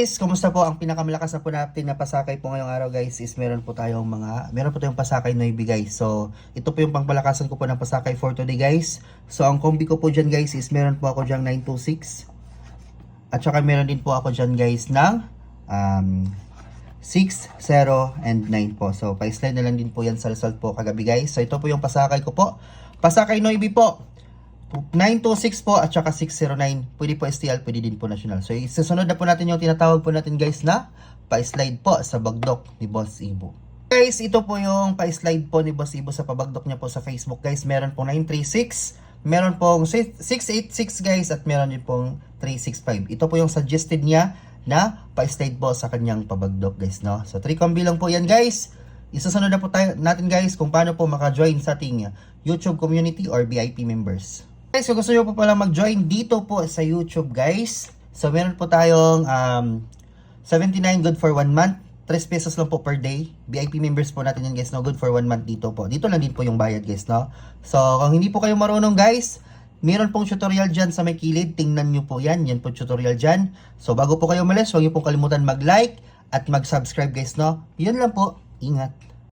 guys, kumusta po? Ang pinakamalakas na po natin na pasakay po ngayong araw guys is meron po tayong mga, meron po tayong pasakay na guys. So, ito po yung pangpalakasan ko po ng pasakay for today guys. So, ang kombi ko po dyan guys is meron po ako dyan 926. At saka meron din po ako dyan guys ng um, 6, 0, and 9 po. So, pa-slide na lang din po yan sa result po kagabi guys. So, ito po yung pasakay ko po. Pasakay Noibi po. 926 po at saka 609. Pwede po STL, pwede din po national. So, isasunod na po natin yung tinatawag po natin guys na pa-slide po sa bagdok ni Boss Ibo. Guys, ito po yung pa-slide po ni Boss Ibo sa pabagdok niya po sa Facebook guys. Meron po 936, meron pong 686 guys at meron din pong 365. Ito po yung suggested niya na pa-slide po sa kanyang pabagdok guys, no? So, 3 combi lang po yan guys. Isasunod na po tayo, natin guys kung paano po maka-join sa ating YouTube community or VIP members. Guys, kung gusto nyo po pala mag-join dito po sa YouTube guys. So, meron po tayong um, 79 good for 1 month. 3 pesos lang po per day. VIP members po natin yan guys, no? Good for 1 month dito po. Dito lang din po yung bayad guys, no? So, kung hindi po kayo marunong guys, meron pong tutorial dyan sa may kilid. Tingnan nyo po yan. Yan po tutorial dyan. So, bago po kayo umalis, huwag nyo pong kalimutan mag-like at mag-subscribe guys, no? Yun lang po. Ingat.